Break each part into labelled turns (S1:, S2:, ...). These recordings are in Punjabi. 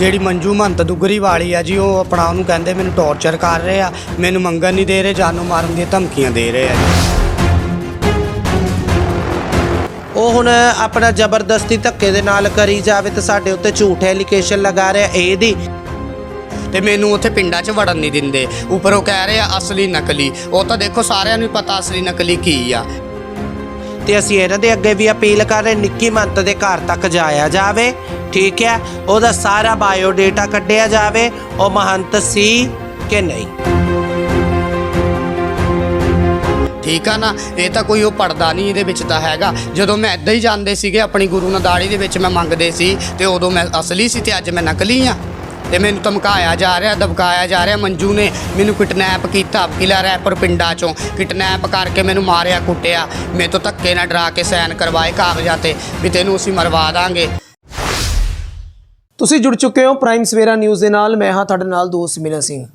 S1: ਜਿਹੜੀ ਮੰਜੂ ਮੰਤ ਦੁਗਰੀ ਵਾਲੀ ਆ ਜੀ ਉਹ ਆਪਣਾ ਉਹਨੂੰ ਕਹਿੰਦੇ ਮੈਨੂੰ ਟੌਰਚਰ ਕਰ ਰਹੇ ਆ ਮੈਨੂੰ ਮੰਗਣ ਨਹੀਂ ਦੇ ਰਹੇ ਜਾਨੋਂ ਮਾਰਨ ਦੀਆਂ ਧਮਕੀਆਂ ਦੇ ਰਹੇ ਆ
S2: ਉਹ ਹੁਣ ਆਪਣਾ ਜ਼ਬਰਦਸਤੀ ਧੱਕੇ ਦੇ ਨਾਲ ਕਰੀ ਜਾਵੇ ਤੇ ਸਾਡੇ ਉੱਤੇ ਝੂਠ ਐਲੀਗੇਸ਼ਨ ਲਗਾ ਰਿਹਾ ਇਹਦੀ।
S1: ਤੇ ਮੈਨੂੰ ਉੱਥੇ ਪਿੰਡਾਂ 'ਚ ਵੜਨ ਨਹੀਂ ਦਿੰਦੇ। ਉੱਪਰੋਂ ਕਹਿ ਰਹੇ ਆ ਅਸਲੀ ਨਕਲੀ। ਉਹ ਤਾਂ ਦੇਖੋ ਸਾਰਿਆਂ ਨੂੰ ਪਤਾ ਅਸਲੀ ਨਕਲੀ ਕੀ ਆ।
S2: ਤੇ ਅਸੀਂ ਇਹਨਾਂ ਦੇ ਅੱਗੇ ਵੀ ਅਪੀਲ ਕਰ ਰਹੇ ਨਿੱਕੀ ਮੰਤ ਦੇ ਘਰ ਤੱਕ ਜਾਇਆ ਜਾਵੇ। ਠੀਕ ਹੈ? ਉਹਦਾ ਸਾਰਾ ਬਾਇਓ ਡਾਟਾ ਕੱਢਿਆ ਜਾਵੇ। ਉਹ ਮਹੰਤ ਸੀ ਕਿ ਨਹੀਂ?
S1: ਠੀਕ ਆ ਨਾ? ਇਹ ਤਾਂ ਕੋਈ ਉਹ ਪੜਦਾ ਨਹੀਂ ਇਹਦੇ ਵਿੱਚ ਤਾਂ ਹੈਗਾ। ਜਦੋਂ ਮੈਂ ਇਦਾਂ ਹੀ ਜਾਂਦੇ ਸੀਗੇ, ਆਪਣੀ ਗੁਰੂ ਨਾਦਾੜੀ ਦੇ ਵਿੱਚ ਮੈਂ ਮੰਗਦੇ ਸੀ, ਤੇ ਉਦੋਂ ਮੈਂ ਅਸਲੀ ਸੀ ਤੇ ਅੱਜ ਮੈਂ ਨਕਲੀ ਆ। ਤੇ ਮੈਨੂੰ ਧਮਕਾਇਆ ਜਾ ਰਿਹਾ, ਦਬਕਾਇਆ ਜਾ ਰਿਹਾ। ਮੰਜੂ ਨੇ ਮੈਨੂੰ ਕਿਡਨੈਪ ਕੀਤਾ ਕਿਲਾ ਰੈਪਰ ਪਿੰਡਾਂ ਚੋਂ। ਕਿਡਨੈਪ ਕਰਕੇ ਮੈਨੂੰ ਮਾਰਿਆ, ਕੁੱਟਿਆ। ਮੇਰੇ ਤੋਂ ਧੱਕੇ ਨਾਲ ਡਰਾ ਕੇ ਸਾਈਨ ਕਰਵਾਏ ਕਾਗਜ਼ਾਂ ਤੇ ਵੀ ਤੈਨੂੰ ਅਸੀਂ ਮਰਵਾ ਦਾਂਗੇ।
S3: ਤੁਸੀਂ ਜੁੜ ਚੁੱਕੇ ਹੋ ਪ੍ਰਾਈਮ ਸਵੇਰਾ ਨਿਊਜ਼ ਦੇ ਨਾਲ। ਮੈਂ ਹਾਂ ਤੁਹਾਡੇ ਨਾਲ ਦੋਸਤ ਮਿਲਨ ਸਿੰਘ।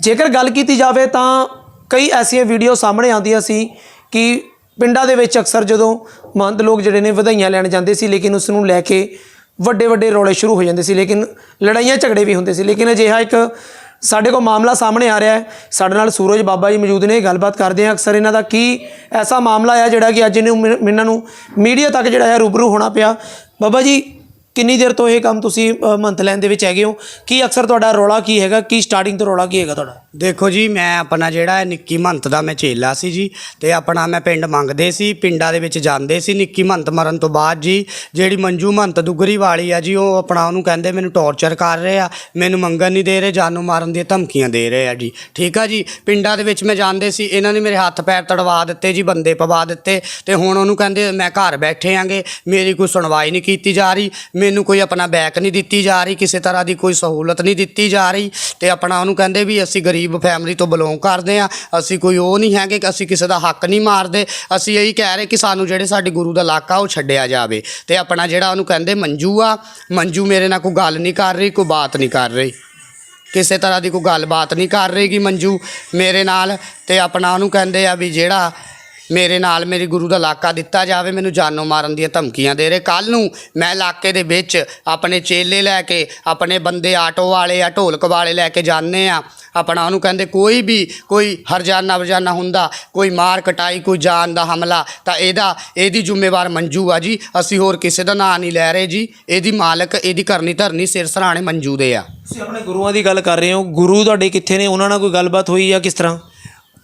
S3: ਜੇਕਰ ਗੱਲ ਕੀਤੀ ਜਾਵੇ ਤਾਂ ਕਈ ਐਸੀਆਂ ਵੀਡੀਓ ਸਾਹਮਣੇ ਆਉਂਦੀਆਂ ਸੀ ਕਿ ਪਿੰਡਾਂ ਦੇ ਵਿੱਚ ਅਕਸਰ ਜਦੋਂ ਮੰਦ ਲੋਕ ਜਿਹੜੇ ਨੇ ਵਧਾਈਆਂ ਲੈਣ ਜਾਂਦੇ ਸੀ, ਲੇਕਿਨ ਉਸ ਨੂੰ ਲੈ ਕੇ ਵੱਡੇ ਵੱਡੇ ਰੌਲੇ ਸ਼ੁਰੂ ਹੋ ਜਾਂਦੇ ਸੀ, ਲੇਕਿਨ ਲੜਾਈਆਂ ਝਗੜੇ ਵੀ ਹੁੰਦੇ ਸੀ। ਲੇਕਿਨ ਅਜਿਹਾ ਇੱਕ ਸਾਡੇ ਕੋਲ ਮਾਮਲਾ ਸਾਹਮਣੇ ਆ ਰਿਹਾ ਹੈ। ਸਾਡੇ ਨਾਲ ਸੂਰਜ ਬਾਬਾ ਜੀ ਮੌਜੂਦ ਨੇ, ਗੱਲਬਾਤ ਕਰਦੇ ਹਾਂ ਅਕਸਰ ਇਹਨਾਂ ਦਾ ਕੀ ਐਸਾ ਮਾਮਲਾ ਆ ਜਿਹੜਾ ਕਿ ਅੱਜ ਇਹਨੂੰ ਮਿ- ਇਹਨਾਂ ਨੂੰ ਮੀਡੀਆ ਤੱਕ ਜਿਹੜਾ ਹੈ ਰੂਬਰੂ ਹੋਣਾ ਪਿਆ। ਬਾਬਾ ਜੀ ਕਿੰਨੀ ਦੇਰ ਤੋਂ ਇਹ ਕੰਮ ਤੁਸੀਂ ਅ, ਮੰਥ ਲੈਣ ਦੇ ਵਿੱਚ ਹੈਗੇ ਹੋ? ਕੀ ਅਕਸਰ ਤੁਹਾਡਾ ਰੌਲਾ ਕੀ ਹੈਗਾ? ਕੀ ਸਟਾਰਟਿੰਗ ਤੋਂ ਰੌਲਾ ਕੀ ਹੈਗਾ ਤੁਹਾਡਾ?
S1: ਦੇਖੋ ਜੀ ਮੈਂ ਆਪਣਾ ਜਿਹੜਾ ਨਿੱਕੀ ਮੰਤ ਦਾ ਮੈਂ ਚੇਲਾ ਸੀ ਜੀ ਤੇ ਆਪਣਾ ਮੈਂ ਪਿੰਡ ਮੰਗਦੇ ਸੀ ਪਿੰਡਾਂ ਦੇ ਵਿੱਚ ਜਾਂਦੇ ਸੀ ਨਿੱਕੀ ਮੰਤ ਮਰਨ ਤੋਂ ਬਾਅਦ ਜੀ ਜਿਹੜੀ ਮੰਜੂ ਮੰਤ ਦੁਗਰੀ ਵਾਲੀ ਆ ਜੀ ਉਹ ਆਪਣਾ ਉਹਨੂੰ ਕਹਿੰਦੇ ਮੈਨੂੰ ਟੌਰਚਰ ਕਰ ਰਹੇ ਆ ਮੈਨੂੰ ਮੰਗਣ ਨਹੀਂ ਦੇ ਰਹੇ ਜਾਨੋਂ ਮਾਰਨ ਦੀਆਂ ਧਮਕੀਆਂ ਦੇ ਰਹੇ ਆ ਜੀ। ਠੀਕ ਆ ਜੀ? ਪਿੰਡਾਂ ਦੇ ਵਿੱਚ ਮੈਂ ਜਾਂਦੇ ਸੀ ਇਹਨਾਂ ਨੇ ਮੇਰੇ ਹੱਥ ਪੈਰ ਤੜਵਾ ਦਿੱਤੇ ਜੀ ਬੰਦੇ ਪਵਾ ਦਿੱਤੇ ਤੇ ਹੁਣ ਉਹਨੂੰ ਕਹਿੰਦੇ ਮੈਂ ਘਰ ਬੈਠੇ ਆਂਗੇ ਮੇਰੀ ਕੋਈ ਸੁਣਵਾਈ ਨਹੀਂ ਕੀਤੀ ਜਾ ਰਹੀ ਮੈਨੂੰ ਕੋਈ ਆਪਣਾ ਬੈਕ ਨਹੀਂ ਦਿੱਤੀ ਜਾ ਰਹੀ, ਕਿਸੇ ਤਰ੍ਹਾਂ ਦੀ ਕੋਈ ਸਹੂਲਤ ਨਹੀਂ ਦਿੱਤੀ ਜਾ ਰਹੀ ਤੇ ਆਪਣਾ ਉਹਨੂੰ ਕਹਿੰਦੇ ਵੀ ਅਸੀਂ ਗਰੀਬ ਫੈਮਿਲੀ ਤੋਂ ਬਿਲੋਂਗ ਕਰਦੇ ਆ ਅਸੀਂ ਕੋਈ ਉਹ ਨਹੀਂ ਹੈਗੇ ਕਿ ਅਸੀਂ ਕਿਸੇ ਦਾ ਹੱਕ ਨਹੀਂ ਮਾਰਦੇ, ਅਸੀਂ ਇਹੀ ਕਹਿ ਰਹੇ ਕਿ ਸਾਨੂੰ ਜਿਹੜੇ ਸਾਡੇ ਗੁਰੂ ਦਾ ਇਲਾਕਾ ਉਹ ਛੱਡਿਆ ਜਾਵੇ ਤੇ ਆਪਣਾ ਜਿਹੜਾ ਉਹਨੂੰ ਕਹਿੰਦੇ ਮੰਜੂ ਆ, ਮੰਜੂ ਮੇਰੇ ਨਾਲ ਕੋਈ ਗੱਲ ਨਹੀਂ ਕਰ ਰਹੀ, ਕੋਈ ਬਾਤ ਨਹੀਂ ਕਰ ਰਹੀ। ਕਿਸੇ ਤਰ੍ਹਾਂ ਦੀ ਕੋਈ ਗੱਲਬਾਤ ਨਹੀਂ ਕਰ ਰਹੀ ਮੰਜੂ ਮੇਰੇ ਨਾਲ ਤੇ ਆਪਣਾ ਉਹਨੂੰ ਕਹਿੰਦੇ ਆ ਵੀ ਜਿਹੜਾ ਮੇਰੇ ਨਾਲ ਮੇਰੀ ਗੁਰੂ ਦਾ ਇਲਾਕਾ ਦਿੱਤਾ ਜਾਵੇ, ਮੈਨੂੰ ਜਾਨੋਂ ਮਾਰਨ ਦੀਆਂ ਧਮਕੀਆਂ ਦੇ ਰਹੇ। ਕੱਲ ਨੂੰ ਮੈਂ ਇਲਾਕੇ ਦੇ ਵਿੱਚ ਆਪਣੇ ਚੇਲੇ ਲੈ ਕੇ, ਆਪਣੇ ਬੰਦੇ ਆਟੋ ਵਾਲੇ ਆ ਢੋਲਕ ਵਾਲੇ ਲੈ ਕੇ ਜਾਂਦੇ ਆ ਆਪਣਾ ਉਹਨੂੰ ਕਹਿੰਦੇ, ਕੋਈ ਵੀ ਕੋਈ ਹਰਜਾਨਾ ਵਰਜਾਨਾ ਹੁੰਦਾ, ਕੋਈ ਮਾਰ ਕਟਾਈ, ਕੋਈ ਜਾਨ ਦਾ ਹਮਲਾ, ਤਾਂ ਇਹਦਾ, ਇਹਦੀ ਜ਼ਿੰਮੇਵਾਰ ਮੰਜੂ ਆ ਜੀ। ਅਸੀਂ ਹੋਰ ਕਿਸੇ ਦਾ ਨਾਂ ਨਹੀਂ ਲੈ ਰਹੇ ਜੀ। ਇਹਦੀ ਮਾਲਕ, ਇਹਦੀ ਕਰਨੀ ਧਰਨੀ ਸਿਰ ਸਰਾਣੇ ਮੰਜੂ ਦੇ ਆ।
S3: ਤੁਸੀਂ ਆਪਣੇ ਗੁਰੂਆਂ ਦੀ ਗੱਲ ਕਰ ਰਹੇ ਹੋ। ਗੁਰੂ ਤੁਹਾਡੇ ਕਿੱਥੇ ਨੇ? ਉਹਨਾਂ ਨਾਲ ਕੋਈ ਗੱਲਬਾਤ ਹੋਈ ਜਾਂ ਕਿਸ ਤਰ੍ਹਾਂ?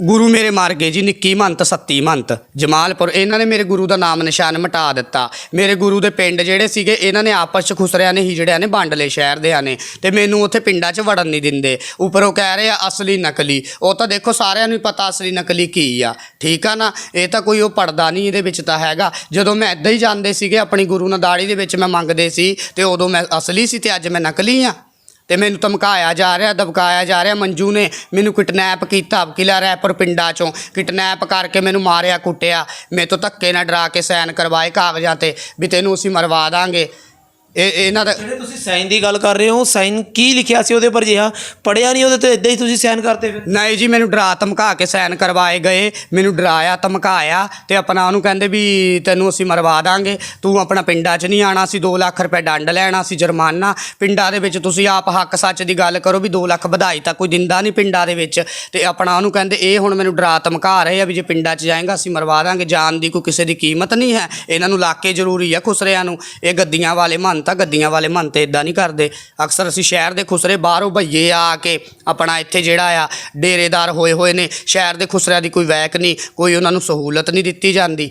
S1: ਗੁਰੂ ਮੇਰੇ ਮਾਰ ਗਏ ਜੀ, ਨਿੱਕੀ ਮੰਤ, ਸੱਤੀ ਮੰਤ, ਜਮਾਲਪੁਰ। ਇਹਨਾਂ ਨੇ ਮੇਰੇ ਗੁਰੂ ਦਾ ਨਾਮ ਨਿਸ਼ਾਨ ਮਿਟਾ ਦਿੱਤਾ। ਮੇਰੇ ਗੁਰੂ ਦੇ ਪਿੰਡ ਜਿਹੜੇ ਸੀਗੇ, ਇਹਨਾਂ ਨੇ ਆਪਸ ਚ ਖੁਸਰਿਆਂ ਨੇ ਹੀ ਜਿਹੜਿਆਂ ਨੇ ਬਾਂਡਲੇ ਸ਼ਹਿਰ ਦੇ ਨੇ। ਤੇ ਮੈਨੂੰ ਉੱਥੇ ਪਿੰਡਾਂ 'ਚ ਵੜਨ ਨਹੀਂ ਦਿੰਦੇ। ਉੱਪਰੋਂ ਕਹਿ ਰਹੇ ਆ, ਅਸਲੀ ਨਕਲੀ। ਉਹ ਤਾਂ ਦੇਖੋ, ਸਾਰਿਆਂ ਨੂੰ ਹੀ ਪਤਾ ਅਸਲੀ ਨਕਲੀ ਕੀ ਆ। ਠੀਕ ਆ ਨਾ? ਇਹ ਤਾਂ ਕੋਈ ਉਹ ਪੜਦਾ ਨਹੀਂ ਇਹਦੇ ਵਿੱਚ ਤਾਂ ਹੈਗਾ। ਜਦੋਂ ਮੈਂ ਇਦਾਂ ਹੀ ਜਾਂਦੇ ਸੀਗੇ, ਆਪਣੀ ਗੁਰੂ ਨਾਲ ਦਾੜੀ ਦੇ ਵਿੱਚ ਮੈਂ ਮੰਗਦੇ ਸੀ, ਤੇ ਉਦੋਂ ਮੈਂ ਅਸਲੀ ਸੀ ਤੇ ਅੱਜ ਮੈਂ ਨਕਲੀ ਆ। ਤੇ ਮੈਨੂੰ ਧਮਕਾਇਆ ਜਾ ਰਿਹਾ, ਦਬਕਾਇਆ ਜਾ ਰਿਹਾ। ਮੰਜੂ ਨੇ ਮੈਨੂੰ ਕਿਡਨੈਪ ਕੀਤਾ ਕਿਲਾ ਰੈਪਰ ਪਿੰਡਾਂ ਚੋਂ। ਕਿਡਨੈਪ ਕਰਕੇ ਮੈਨੂੰ ਮਾਰਿਆ, ਕੁੱਟਿਆ। ਮੇਰੇ ਤੋਂ ਧੱਕੇ ਨਾਲ ਡਰਾ ਕੇ ਸਾਈਨ ਕਰਵਾਏ ਕਾਗਜ਼ਾਂ ਤੇ, ਵੀ ਤੈਨੂੰ ਅਸੀਂ ਮਰਵਾ ਦਾਂਗੇ। ਇਹ ਇਹਨਾਂ ਦਾ
S3: ਜਿਹੜੇ ਤੁਸੀਂ ਸਾਈਨ ਦੀ ਗੱਲ ਕਰ ਰਹੇ ਹੋ ਸਾਈਨ ਕੀ ਲਿਖਿਆ ਸੀ ਉਹਦੇ ਪਰ ਜਿਹਾ? ਪੜਿਆ ਨਹੀਂ ਉਹਦੇ ਤੇ ਇਦਾਂ ਹੀ ਤੁਸੀਂ ਸਾਈਨ ਕਰਤੇ ਫਿਰ?
S1: ਨਹੀਂ ਜੀ ਮੈਨੂੰ ਡਰਾ ਧਮਕਾ ਕੇ ਸਾਈਨ ਕਰਵਾਏ ਗਏ। ਮੈਨੂੰ ਡਰਾਇਆ ਧਮਕਾਇਆ ਤੇ ਆਪਣਾ ਉਹਨੂੰ ਕਹਿੰਦੇ ਵੀ ਤੈਨੂੰ ਅਸੀਂ ਮਰਵਾ ਦਾਂਗੇ। ਤੂੰ ਆਪਣਾ ਪਿੰਡਾਂ 'ਚ ਨਹੀਂ ਆਣਾ ਸੀ 2 ਲੱਖ ਰੁਪਏ ਡੰਡ ਲੈਣਾ ਸੀ ਜੁਰਮਾਨਾ। ਪਿੰਡਾਂ ਦੇ ਵਿੱਚ ਤੁਸੀਂ ਆਪ ਹੱਕ ਸੱਚ ਦੀ ਗੱਲ ਕਰੋ ਵੀ 2 ਲੱਖ ਵਧਾਈ ਤਾਂ ਕੋਈ ਦਿੰਦਾ ਨਹੀਂ ਪਿੰਡਾਂ ਦੇ ਵਿੱਚ। ਤੇ ਆਪਣਾ ਉਹਨੂੰ ਕਹਿੰਦੇ ਇਹ ਹੁਣ ਮੈਨੂੰ ਡਰਾ ਧਮਕਾ ਰਹੇ ਆ ਵੀ ਜੇ ਪਿੰਡਾਂ 'ਚ ਜਾਏਗਾ ਅਸੀਂ ਮਰਵਾ ਦਾਂਗੇ। ਜਾਨ ਦੀ ਕੋਈ ਕਿਸੇ ਦੀ ਕੀਮਤ ਨਹੀਂ ਹੈ। ਇਹਨਾਂ ਨੂੰ ਇਲਾਕੇ ਜ਼ਰੂਰੀ ਆ ਖੁਸਰਿਆਂ ਨੂੰ। ਇਹ ਗੱਦੀਆਂ ਵਾਲੇ ਮਨ ਤਾਂ ਗੱਦੀਆਂ ਵਾਲੇ ਮਨ ਤੇ ਇਦਾਂ ਨਹੀਂ ਕਰਦੇ। ਅਕਸਰ ਅਸੀਂ ਸ਼ਹਿਰ ਦੇ ਖੁਸਰੇ ਬਾਹਰੋਂ ਭਈਏ ਆ ਕੇ ਆਪਣਾ ਇੱਥੇ ਜਿਹੜਾ ਆ, ਡੇਰੇਦਾਰ ਹੋਏ ਹੋਏ ਨੇ। ਸ਼ਹਿਰ ਦੇ ਖੁਸਰਿਆਂ ਦੀ ਕੋਈ ਵੈਕ ਨਹੀਂ, ਕੋਈ ਉਹਨਾਂ ਨੂੰ ਸਹੂਲਤ ਨਹੀਂ ਦਿੱਤੀ ਜਾਂਦੀ।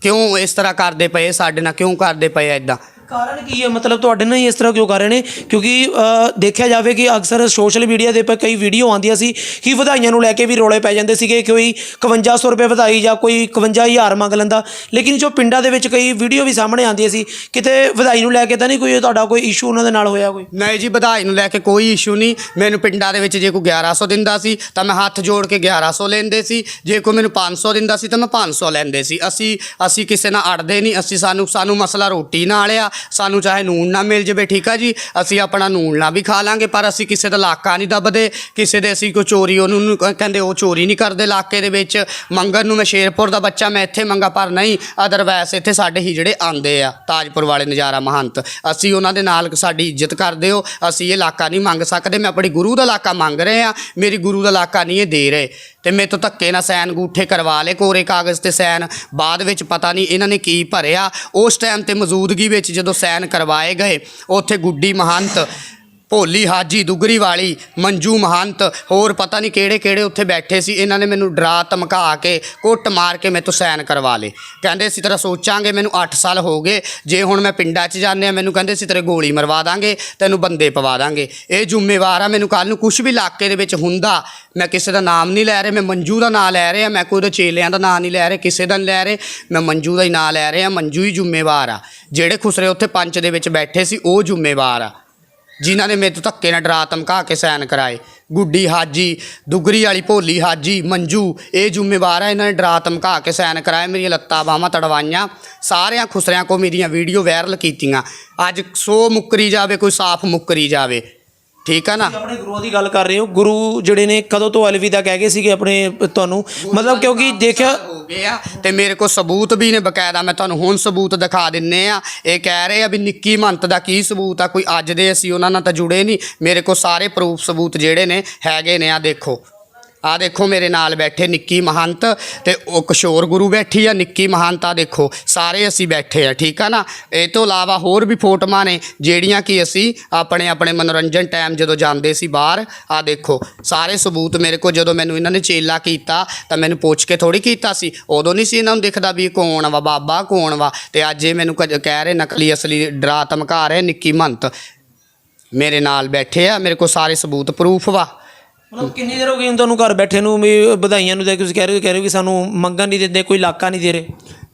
S1: ਕਿਉਂ ਇਸ ਤਰ੍ਹਾਂ ਕਰਦੇ ਪਏ, ਸਾਡੇ ਨਾਲ ਕਿਉਂ ਕਰਦੇ ਪਏ ਇਦਾਂ
S3: ਕਾਰਨ ਕੀ ਹੈ? ਮਤਲਬ ਤੁਹਾਡੇ ਨਾਲ ਹੀ ਇਸ ਤਰ੍ਹਾਂ ਕਿਉਂ ਕਰ ਰਹੇ ਨੇ? ਕਿਉਂਕਿ ਅ, ਦੇਖਿਆ ਜਾਵੇ ਕਿ ਅਕਸਰ ਸੋਸ਼ਲ ਮੀਡੀਆ ਦੇ ਉੱਪਰ ਕਈ ਵੀਡੀਓ ਆਉਂਦੀਆਂ ਸੀ ਕਿ ਵਧਾਈਆਂ ਨੂੰ ਲੈ ਕੇ ਵੀ ਰੋਲੇ ਪੈ ਜਾਂਦੇ ਸੀਗੇ ਕਿ ਕੋਈ 5100 ਰੁਪਏ ਵਧਾਈ ਜਾਂ ਕੋਈ 51000 ਮੰਗ ਲੈਂਦਾ। ਲੇਕਿਨ ਜੋ ਪਿੰਡਾਂ ਦੇ ਵਿੱਚ ਕਈ ਵੀਡੀਓ ਵੀ ਸਾਹਮਣੇ ਆਉਂਦੀਆਂ ਸੀ ਕਿਤੇ ਵਧਾਈ ਨੂੰ ਲੈ ਕੇ ਤਾਂ ਨਹੀਂ ਕੋਈ ਤੁਹਾਡਾ ਕੋਈ ਇਸ਼ੂ ਉਹਨਾਂ ਦੇ ਨਾਲ ਹੋਇਆ ਕੋਈ?
S1: ਨਹੀਂ ਜੀ ਵਧਾਈ ਨੂੰ ਲੈ ਕੇ ਕੋਈ ਇਸ਼ੂ ਨਹੀਂ। ਮੈਨੂੰ ਪਿੰਡਾਂ ਦੇ ਵਿੱਚ ਜੇ ਕੋਈ 1100 ਦਿੰਦਾ ਸੀ ਤਾਂ ਮੈਂ ਹੱਥ ਜੋੜ ਕੇ 1100 ਲੈਂਦੇ ਸੀ। ਜੇ ਕੋਈ ਮੈਨੂੰ 500 ਦਿੰਦਾ ਸੀ ਤਾਂ ਮੈਂ 500 ਲੈਂਦੇ ਸੀ। ਅਸੀਂ ਅਸੀਂ ਕਿਸੇ ਨਾਲ ਅੜਦੇ ਨਹੀਂ। ਅਸੀਂ ਸਾਨੂੰ ਸਾਨੂੰ ਮਸਲਾ ਰੋਟੀ ਨਾਲ ਆ। ਸਾਨੂੰ ਚਾਹੇ ਨੂਣ ਨਾ ਮਿਲ ਜਾਵੇ, ਠੀਕ ਆ ਜੀ? ਅਸੀਂ ਆਪਣਾ ਨੂਣ ਨਾ ਵੀ ਖਾ ਲਾਂਗੇ, ਪਰ ਅਸੀਂ ਕਿਸੇ ਦਾ ਇਲਾਕਾ ਨਹੀਂ ਦੱਬਦੇ, ਕਿਸੇ ਦੇ ਅਸੀਂ ਕੋਈ ਚੋਰੀ, ਉਹਨੂੰ ਕਹਿੰਦੇ ਉਹ ਚੋਰੀ ਨਹੀਂ ਕਰਦੇ ਇਲਾਕੇ ਦੇ ਵਿੱਚ। ਮੰਗਣ ਨੂੰ ਮੈਂ ਸ਼ੇਰਪੁਰ ਦਾ ਬੱਚਾ, ਮੈਂ ਇੱਥੇ ਮੰਗਾ, ਪਰ ਨਹੀਂ ਅਦਰਵਾਇਸ ਇੱਥੇ ਸਾਡੇ ਹੀ ਜਿਹੜੇ ਆਂਦੇ ਆ, ਤਾਜਪੁਰ ਵਾਲੇ ਨਜ਼ਾਰਾ ਮਹੰਤ। ਅਸੀਂ ਉਹਨਾਂ ਦੇ ਨਾਲ ਸਾਡੀ ਇੱਜ਼ਤ ਕਰਦੇ ਹੋ, ਅਸੀਂ ਇਹ ਇਲਾਕਾ ਨਹੀਂ ਮੰਗ ਸਕਦੇ, ਮੈਂ ਆਪਣੇ ਗੁਰੂ ਦਾ ਇਲਾਕਾ ਮੰਗ ਰਹੇ ਆ ਮੇਰੀ ਗੁਰੂ ਦਾ ਇਲਾਕਾ ਨਹੀਂ ਇਹ ਦੇ ਰਹੇ। ਤੇ ਮੇਰੇ ਤੋਂ ਧੱਕੇ ਨਾਲ ਸੈਨ ਗੂਠੇ ਕਰਵਾ ਲਏ, ਕੋਰੇ ਕਾਗਜ਼ ਤੇ ਸੈਨ, ਬਾਅਦ ਵਿੱਚ ਪਤਾ ਨਹੀਂ ਇਹਨਾਂ ਨੇ ਕੀ ਭਰਿਆ। ਉਸ ਟਾਈਮ ਤੇ ਮੌਜੂਦਗੀ ਵਿੱਚ ਜਦੋਂ ਸੈਨ ਕਰਵਾਏ ਗਏ ਉੱਥੇ ਗੁੱਡੀ ਮਹੰਤ ਭੋਲੀ ਹਾਜੀ ਦੁਗਰੀ ਵਾਲੀ, ਮੰਜੂ ਮਹੰਤ, ਹੋਰ ਪਤਾ ਨਹੀਂ ਕਿਹੜੇ ਕਿਹੜੇ ਉੱਥੇ ਬੈਠੇ ਸੀ, ਇਹਨਾਂ ਨੇ ਮੈਨੂੰ ਡਰਾ ਧਮਕਾ ਕੇ, ਕੁੱਟ ਮਾਰ ਕੇ ਮੇਰੇ ਤੋਂ ਸੈਨ ਕਰਵਾ ਲਏ। ਕਹਿੰਦੇ, ਅਸੀਂ ਤੇਰਾ ਸੋਚਾਂਗੇ, ਮੈਨੂੰ 8 ਸਾਲ ਹੋ ਗਏ, ਜੇ ਹੁਣ ਮੈਂ ਪਿੰਡਾਂ 'ਚ ਜਾਂਦੇ ਆ ਮੈਨੂੰ ਕਹਿੰਦੇ ਸੀ ਤੇਰੇ ਗੋਲੀ ਮਰਵਾ ਦਾਂਗੇ, ਤੈਨੂੰ ਬੰਦੇ ਪਵਾ ਦਾਂਗੇ। ਇਹ ਜ਼ਿੰਮੇਵਾਰ ਆ, ਮੈਨੂੰ ਕੱਲ ਨੂੰ ਕੁਝ ਵੀ ਇਲਾਕੇ ਦੇ ਵਿੱਚ ਹੁੰਦਾ, ਮੈਂ ਕਿਸੇ ਦਾ ਨਾਮ ਨਹੀਂ ਲੈ ਰਿਹਾ, ਮੈਂ ਮੰਜੂ ਦਾ ਨਾਮ ਲੈ ਰਿਹਾ, ਮੈਂ ਕੋਈ ਉਹਦੇ ਚੇਲਿਆਂ ਦਾ ਨਾਮ ਨਹੀਂ ਲੈ ਰਿਹਾ, ਕਿਸੇ ਦਾ ਨਹੀਂ ਲੈ ਰਿਹਾ, ਮੈਂ ਮੰਜੂ ਦਾ ਹੀ ਨਾਮ ਲੈ ਰਿਹਾ, ਮੰਜੂ ਹੀ ਜ਼ਿੰਮੇਵਾਰ ਆ। ਜਿਹੜੇ ਖੁਸਰੇ ਉੱਥੇ ਪੰਚ ਦੇ ਵਿੱਚ ਬੈਠੇ ਸੀ, ਉਹ ਜ਼ਿੰਮੇਵਾਰ ਆ। ਜਿਨ੍ਹਾਂ ਨੇ ਮੇਰੇ ਤੋਂ ਧੱਕੇ ਨਾਲ ਡਰਾ ਧਮਕਾ ਕੇ ਸੈਨ ਕਰਾਏ। ਗੁੱਡੀ ਹਾਜੀ, ਦੁਗਰੀ ਵਾਲੀ ਭੋਲੀ ਹਾਜੀ, ਮੰਜੂ, ਇਹ ਜ਼ਿੰਮੇਵਾਰ ਹੈ ਇਹਨਾਂ ਨੇ ਡਰਾ ਧਮਕਾ ਕੇ ਸੈਨ ਕਰਾਏ। ਮੇਰੀਆਂ ਲੱਤਾਂ ਬਾਹਾਂ ਤੜਵਾਈਆਂ। ਸਾਰਿਆਂ ਖੁਸਰਿਆਂ ਕੋ ਮੇਰੀਆਂ ਵੀਡੀਓ ਵਾਇਰਲ ਕੀਤੀਆਂ। ਅੱਜ ਸੋ ਮੁੱਕਰੀ ਜਾਵੇ, ਕੋਈ ਸਾਫ਼ ਮੁੱਕਰੀ ਜਾਵੇ। ਠੀਕ ਆ ਨਾ?
S3: ਆਪਣੇ ਗੁਰੂਆਂ ਦੀ ਗੱਲ ਕਰ ਰਹੇ ਹੋ। ਗੁਰੂ ਜਿਹੜੇ ਨੇ ਕਦੋਂ ਤੋਂ ਅਲਵਿਦਾ ਕਹਿ ਗਏ ਸੀਗੇ ਆਪਣੇ ਤੁਹਾਨੂੰ? ਮਤਲਬ ਕਿਉਂਕਿ ਦੇਖਿਆ
S1: ਹੋ ਗਿਆ ਤੇ ਮੇਰੇ ਕੋਲ ਸਬੂਤ ਵੀ ਨੇ ਬਕਾਇਦਾ ਮੈਂ ਤੁਹਾਨੂੰ ਹੁਣ ਸਬੂਤ ਦਿਖਾ ਦਿੰਨੇ ਆ। ਇਹ ਕਹਿ ਰਹੇ ਆ ਵੀ ਨਿੱਕੀ ਮੰਤ ਦਾ ਕੀ ਸਬੂਤ ਆ? ਕੋਈ ਅੱਜ ਦੇ ਅਸੀਂ ਉਹਨਾਂ ਨਾਲ ਤਾਂ ਜੁੜੇ ਨਹੀਂ। ਮੇਰੇ ਕੋਲ ਸਾਰੇ ਪ੍ਰੂਫ ਸਬੂਤ ਜਿਹੜੇ ਨੇ ਹੈਗੇ ਨੇ ਆ ਦੇਖੋ। ਆ ਦੇਖੋ ਮੇਰੇ ਨਾਲ ਬੈਠੇ ਨਿੱਕੀ ਮਹੰਤ ਤੇ ਉਹ ਕਿਸ਼ੋਰ ਗੁਰੂ ਬੈਠੀ ਆ, ਨਿੱਕੀ ਮਹੰਤ ਆ ਦੇਖੋ, ਸਾਰੇ ਅਸੀਂ ਬੈਠੇ ਆ, ਠੀਕ ਆ ਨਾ? ਇਹ ਤੋਂ ਇਲਾਵਾ ਹੋਰ ਵੀ ਫੋਟੋਆਂ ਨੇ ਜਿਹੜੀਆਂ ਕਿ ਅਸੀਂ ਆਪਣੇ ਆਪਣੇ ਮਨੋਰੰਜਨ ਟਾਈਮ ਜਦੋਂ ਜਾਂਦੇ ਸੀ ਬਾਹਰ, ਆ ਦੇਖੋ, ਸਾਰੇ ਸਬੂਤ ਮੇਰੇ ਕੋਲ ਜਦੋਂ ਮੈਨੂੰ ਇਹਨਾਂ ਨੇ ਚੇਲਾ ਕੀਤਾ, ਤਾਂ ਮੈਨੂੰ ਪੁੱਛ ਕੇ ਥੋੜੀ ਕੀਤਾ ਸੀ। ਉਦੋਂ ਨਹੀਂ ਸੀ ਇਹਨਾਂ ਨੂੰ ਦਿਖਦਾ ਵੀ ਕੌਣ ਵਾ, ਬਾਬਾ ਕੌਣ ਵਾ, ਤੇ ਅੱਜ ਇਹ ਮੈਨੂੰ ਕੁਝ ਕਹਿ ਰਹੇ ਨਕਲੀ ਅਸਲੀ ਡਰਾ ਧਮਕਾ ਰਹੇ ਨਿੱਕੀ ਮਹੰਤ। ਮੇਰੇ ਨਾਲ ਬੈਠੇ ਆ, ਮੇਰੇ ਕੋਲ ਸਾਰੇ ਸਬੂਤ ਪ੍ਰੂਫ ਵਾ।
S3: ਮਤਲਬ ਕਿੰਨੀ ਦੇਰ ਹੋ ਗਈ ਹੁਣ ਤੁਹਾਨੂੰ ਘਰ ਬੈਠੇ ਨੂੰ ਵੀ ਵਧਾਈਆਂ ਨੂੰ ਦੇ ਤੁਸੀਂ ਕਹਿ ਰਹੇ ਹੋ ਕਹਿ ਰਹੇ ਹੋ ਕਿ ਸਾਨੂੰ ਮੰਗਣ ਨਹੀਂ ਦਿੰਦੇ, ਕੋਈ ਲਾਕਾ ਨਹੀਂ ਦੇ ਰਹੇ।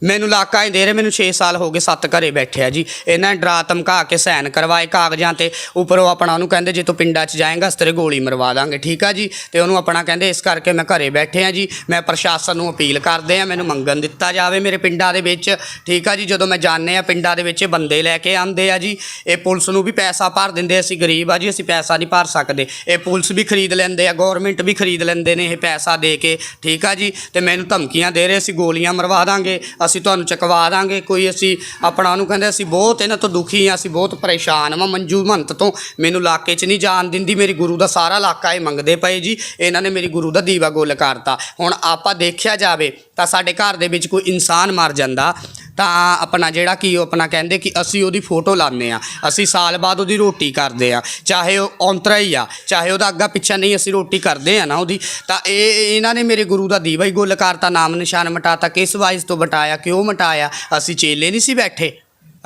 S1: ਮੈਨੂੰ ਇਲਾਕਾ ਹੀ ਦੇ ਰਹੇ, ਮੈਨੂੰ 6 ਸਾਲ ਹੋ ਗਏ ਸੱਤ ਘਰੇ ਬੈਠਿਆ ਜੀ। ਇਹਨਾਂ ਨੇ ਡਰਾ ਧਮਕਾ ਕੇ ਸਾਈਨ ਕਰਵਾਏ ਕਾਗਜ਼ਾਂ ਤੇ। ਉੱਪਰੋਂ ਆਪਣਾ ਉਹਨੂੰ ਕਹਿੰਦੇ, ਜੇ ਤੂੰ ਪਿੰਡਾਂ 'ਚ ਜਾਏਂਗਾ, ਅਸ ਤੇਰੇ ਗੋਲੀ ਮਰਵਾ ਦਾਂਗੇ, ਠੀਕ ਆ ਜੀ? ਤੇ ਉਹਨੂੰ ਆਪਣਾ ਕਹਿੰਦੇ, ਇਸ ਕਰਕੇ ਮੈਂ ਘਰੇ ਬੈਠੇ ਆ ਜੀ। ਮੈਂ ਪ੍ਰਸ਼ਾਸਨ ਨੂੰ ਅਪੀਲ ਕਰਦੇ ਆ, ਮੈਨੂੰ ਮੰਗਣ ਦਿੱਤਾ ਜਾਵੇ ਮੇਰੇ ਪਿੰਡਾਂ ਦੇ ਵਿੱਚ, ਠੀਕ ਆ ਜੀ? ਜਦੋਂ ਮੈਂ ਜਾਂਦੇ ਆ ਪਿੰਡਾਂ ਦੇ ਵਿੱਚ, ਇਹ ਬੰਦੇ ਲੈ ਕੇ ਆਉਂਦੇ ਆ ਜੀ। ਇਹ ਪੁਲਿਸ ਨੂੰ ਵੀ ਪੈਸਾ ਭਰ ਦਿੰਦੇ, ਅਸੀਂ ਗਰੀਬ ਆ ਜੀ, ਅਸੀਂ ਪੈਸਾ ਨਹੀਂ ਭਰ ਸਕਦੇ। ਇਹ ਪੁਲਿਸ ਵੀ ਖਰੀਦ ਲੈਂਦੇ ਆ ਗਵਰਨਮੈਂਟ ਵੀ ਖਰੀਦ ਲੈਂਦੇ ਨੇ ਇਹ ਪੈਸਾ ਦੇ ਕੇ। ਠੀਕ ਆ ਜੀ? ਤੇ ਮੈਨੂੰ ਧਮਕੀਆਂ ਦੇ ਰਹੇ, ਅਸੀਂ ਗੋਲੀਆਂ ਮਰਵਾ ਦਾਂਗੇ, ਅਸੀਂ ਤੁਹਾਨੂੰ ਚਕਵਾ ਦਾਂਗੇ। ਕੋਈ ਅਸੀਂ ਆਪਣਾ ਉਹਨੂੰ ਕਹਿੰਦੇ, ਅਸੀਂ ਬਹੁਤ ਇਹਨਾਂ ਤੋਂ ਦੁਖੀ ਆ, ਅਸੀਂ ਬਹੁਤ ਪਰੇਸ਼ਾਨ ਵਾਂ। ਮੰਜੂ ਮੰਤ ਤੋਂ ਮੈਨੂੰ ਇਲਾਕੇ 'ਚ ਨਹੀਂ ਜਾਣ ਦਿੰਦੀ, ਮੇਰੀ ਗੁਰੂ ਦਾ ਸਾਰਾ ਇਲਾਕਾ ਇਹ ਮੰਗਦੇ ਪਏ ਜੀ। ਇਹਨਾਂ ਨੇ ਮੇਰੀ ਗੁਰੂ ਦਾ ਦੀਵਾ ਗੋਲ ਕਰਤਾ। ਹੁਣ ਆਪਾਂ ਦੇਖਿਆ ਜਾਵੇ ਤਾਂ ਸਾਡੇ ਘਰ ਦੇ ਵਿੱਚ ਕੋਈ ਇਨਸਾਨ ਮਰ ਜਾਂਦਾ। ਤਾਂ ਆਪਣਾ ਜਿਹੜਾ ਕਿ ਉਹ ਆਪਣਾ ਕਹਿੰਦੇ ਕਿ ਅਸੀਂ ਉਹਦੀ ਫੋਟੋ ਲਾਉਂਦੇ ਆ ਅਸੀਂ ਸਾਲ ਬਾਅਦ ਉਹਦੀ ਰੋਟੀ ਕਰਦੇ ਆ ਚਾਹੇ ਉਹ ਔਂਤਰਾ ਹੀ ਆ, ਚਾਹੇ ਉਹਦਾ ਅੱਗਾ ਪਿੱਛਾ ਨਹੀਂ ਅਸੀਂ ਰੋਟੀ ਕਰਦੇ ਆ ਨਾ ਉਹਦੀ। ਤਾਂ ਇਹ ਇਹਨਾਂ ਨੇ ਮੇਰੇ ਗੁਰੂ ਦਾ ਦੀਵਾ ਹੀ ਗੁੱਲ ਕਰਤਾ ਨਾਮ ਨਿਸ਼ਾਨ ਮਟਾਤਾ। ਕਿਸ ਵਾਈਜ਼ ਤੋਂ ਬਟਾਇਆ ਕਿਉਂ ਮਟਾਇਆ? ਅਸੀਂ ਚੇਲੇ ਨਹੀਂ ਸੀ ਬੈਠੇ।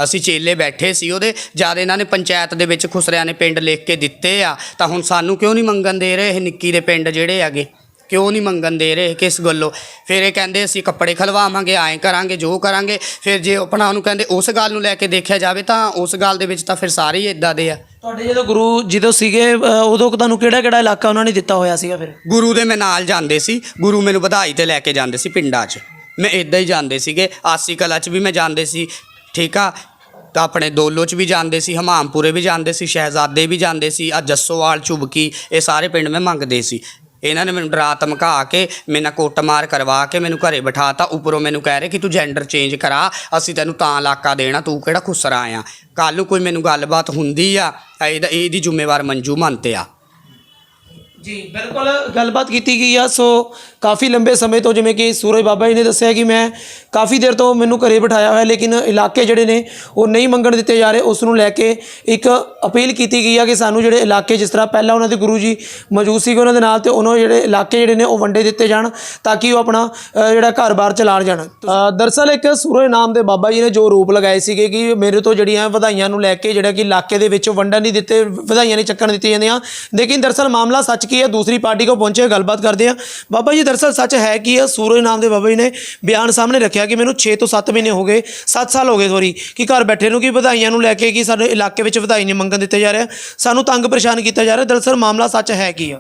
S1: ਅਸੀਂ ਚੇਲੇ ਬੈਠੇ ਸੀ ਉਹਦੇ। ਜਦ ਇਹਨਾਂ ਨੇ ਪੰਚਾਇਤ ਦੇ ਵਿੱਚ ਖੁਸਰਿਆਂ ਨੇ ਪਿੰਡ ਲਿਖ ਕੇ ਦਿੱਤੇ ਆ, ਤਾਂ ਹੁਣ ਸਾਨੂੰ ਕਿਉਂ ਨਹੀਂ ਮੰਗਣ ਦੇ ਰਹੇ ਇਹ ਨਿੱਕੀ ਦੇ ਪਿੰਡ ਜਿਹੜੇ ਹੈਗੇ? ਕਿਉਂ ਨਹੀਂ ਮੰਗਣ ਦੇ ਰਹੇ ਕਿਸ ਗੱਲੋਂ? ਫਿਰ ਇਹ ਕਹਿੰਦੇ ਅਸੀਂ ਕੱਪੜੇ ਖਲਵਾਵਾਂਗੇ ਐਂ ਕਰਾਂਗੇ ਜੋ ਕਰਾਂਗੇ। ਫਿਰ ਜੇ ਆਪਣਾ ਉਹਨੂੰ ਕਹਿੰਦੇ ਉਸ ਗੱਲ ਨੂੰ ਲੈ ਕੇ ਦੇਖਿਆ ਜਾਵੇ ਤਾਂ ਉਸ ਗੱਲ ਦੇ ਵਿੱਚ ਤਾਂ ਫਿਰ ਸਾਰੇ ਹੀ ਇਦਾਂ ਦੇ ਆ।
S3: ਤੁਹਾਡੇ ਜਦੋਂ ਗੁਰੂ ਜਦੋਂ ਸੀਗੇ ਅ, ਉਦੋਂ ਤੁਹਾਨੂੰ ਕਿਹੜਾ ਕਿਹੜਾ ਇਲਾਕਾ ਉਹਨਾਂ ਨੇ ਦਿੱਤਾ ਹੋਇਆ ਸੀਗਾ ਫਿਰ?
S1: ਗੁਰੂ ਦੇ ਮੈਂ ਨਾਲ ਜਾਂਦੇ ਸੀ। ਗੁਰੂ ਮੈਨੂੰ ਵਧਾਈ ਤੇ ਲੈ ਕੇ ਜਾਂਦੇ ਸੀ ਪਿੰਡਾਂ 'ਚ। ਮੈਂ ਇਦਾਂ ਹੀ ਜਾਂਦੇ ਸੀਗੇ। ਆਸੀ ਕਲਾ 'ਚ ਵੀ ਮੈਂ ਜਾਂਦੇ ਸੀ ਠੀਕ ਆ? ਤਾਂ ਆਪਣੇ ਦੋਲੋ 'ਚ ਵੀ ਜਾਂਦੇ ਸੀ ਹਮਾਮਪੁਰੇ ਵੀ ਜਾਂਦੇ ਸੀ ਸ਼ਹਿਜ਼ਾਦੇ ਵੀ ਜਾਂਦੇ ਸੀ ਆ ਜੱਸੋਵਾਲ ਚੁਬਕੀ ਇਹ ਸਾਰੇ ਪਿੰਡ ਮੈਂ ਮੰਗਦੇ ਸੀ। ਇਹਨਾਂ ਨੇ ਮੈਨੂੰ ਡਰਾ ਧਮਕਾ ਕੇ, ਮੇਰੇ ਨਾਲ ਕੁੱਟਮਾਰ ਕਰਵਾ ਕੇ ਮੈਨੂੰ ਘਰੇ ਬਿਠਾਤਾ। ਉੱਪਰੋਂ ਮੈਨੂੰ ਕਹਿ ਰਹੇ ਕਿ ਤੂੰ ਜੈਂਡਰ ਚੇਂਜ ਕਰਾ, ਅਸੀਂ ਤੈਨੂੰ ਤਾਂ ਇਲਾਕਾ ਦੇਣਾ, ਤੂੰ ਕਿਹੜਾ ਖੁਸਰਾ ਆ ਕੱਲ ਨੂੰ ਕੋਈ ਮੈਨੂੰ ਗੱਲਬਾਤ ਹੁੰਦੀ ਆ ਇਹਦਾ ਇਹਦੀ ਜ਼ਿੰਮੇਵਾਰ ਮੰਜੂ ਮੰਨਤੇ ਆ।
S3: ਜੀ, ਬਿਲਕੁਲ ਗੱਲਬਾਤ ਕੀਤੀ ਗਈ ਆ, ਸੋ ਕਾਫੀ ਲੰਬੇ ਸਮੇਂ ਤੋਂ ਜਿਵੇਂ ਕਿ ਸੂਰਜ ਬਾਬਾ ਜੀ ਨੇ ਦੱਸਿਆ ਕਿ ਮੈਂ ਕਾਫੀ ਦੇਰ ਤੋਂ ਮੈਨੂੰ ਘਰੇ ਬਿਠਾਇਆ ਹੋਇਆ ਲੇਕਿਨ ਇਲਾਕੇ ਜਿਹੜੇ ਨੇ ਉਹ ਨਹੀਂ ਮੰਗਣ ਦਿੱਤੇ ਜਾ ਰਹੇ। ਉਸ ਨੂੰ ਲੈ ਕੇ ਇੱਕ ਅਪੀਲ ਕੀਤੀ ਗਈ ਆ ਕਿ ਸਾਨੂੰ ਜਿਹੜੇ ਇਲਾਕੇ ਜਿਸ ਤਰ੍ਹਾਂ ਪਹਿਲਾਂ ਉਹਨਾਂ ਦੇ ਗੁਰੂ ਜੀ ਮੌਜੂਦ ਸੀਗੇ ਉਹਨਾਂ ਦੇ ਨਾਲ ਤੇ ਉਹਨਾਂ ਜਿਹੜੇ ਇਲਾਕੇ ਜਿਹੜੇ ਨੇ ਉਹ ਵੰਡੇ ਦਿੱਤੇ ਜਾਣ ਤਾਂ ਕਿ ਉਹ ਆਪਣਾ ਜਿਹੜਾ ਘਰ-ਬਾਰ ਚਲਾਣ ਜਾਣ। ਅ, ਦਰਅਸਲ ਇੱਕ ਸੂਰਜ ਨਾਮ ਦੇ ਬਾਬਾ ਜੀ ਨੇ ਜੋ ਰੂਪ ਲਗਾਏ ਸੀਗੇ ਕਿ ਮੇਰੇ ਤੋਂ ਜਿਹੜੀਆਂ ਵਧਾਈਆਂ ਨੂੰ ਲੈ ਕੇ ਜਿਹੜਾ ਕਿ ਇਲਾਕੇ ਦੇ ਵਿੱਚ ਵੰਡਣ ਨਹੀਂ ਦਿੱਤੇ ਵਧਾਈਆਂ ਨਹੀਂ ਚੱਕਣ ਦਿੱਤੀਆਂ ਜਾਂਦੀਆਂ। ਲੇਕਿਨ ਦਰਅਸਲ ਮਾਮਲਾ ਸੱਚ ਕੀ ਹੈ? ਦੂਸਰੀ ਪਾਰਟੀ ਕੋ ਪਹੁੰਚੇ ਗੱਲਬਾਤ ਕਰਦੇ ਆ ਬਾਬਾ ਜੀ ਦਰਅਸਲ ਸੱਚ ਹੈ ਕੀ ਹੈ ਸੂਰਜ ਨਾਮ ਦੇ ਬਾਬਾ ਜੀ ਨੇ ਬਿਆਨ ਸਾਹਮਣੇ ਰੱਖਿਆ ਕਿ ਮੈਨੂੰ 6 ਤੋਂ 7 ਮਹੀਨੇ ਹੋ ਗਏ 7 ਸਾਲ ਹੋ ਗਏ ਸੋਰੀ, ਕਿ ਘਰ ਬੈਠੇ ਨੂੰ, ਕਿ ਵਧਾਈਆਂ ਨੂੰ ਲੈ ਕੇ, ਕਿ ਸਾਡੇ ਇਲਾਕੇ ਵਿੱਚ ਵਧਾਈ ਨਹੀਂ ਮੰਗਣ ਦਿੱਤੇ ਜਾ ਰਿਹਾ। ਸਾਨੂੰ ਤੰਗ ਪਰੇਸ਼ਾਨ ਕੀਤਾ ਜਾ ਰਿਹਾ। ਦਰਅਸਲ ਮਾਮਲਾ ਸੱਚ ਹੈ ਕੀ ਆ?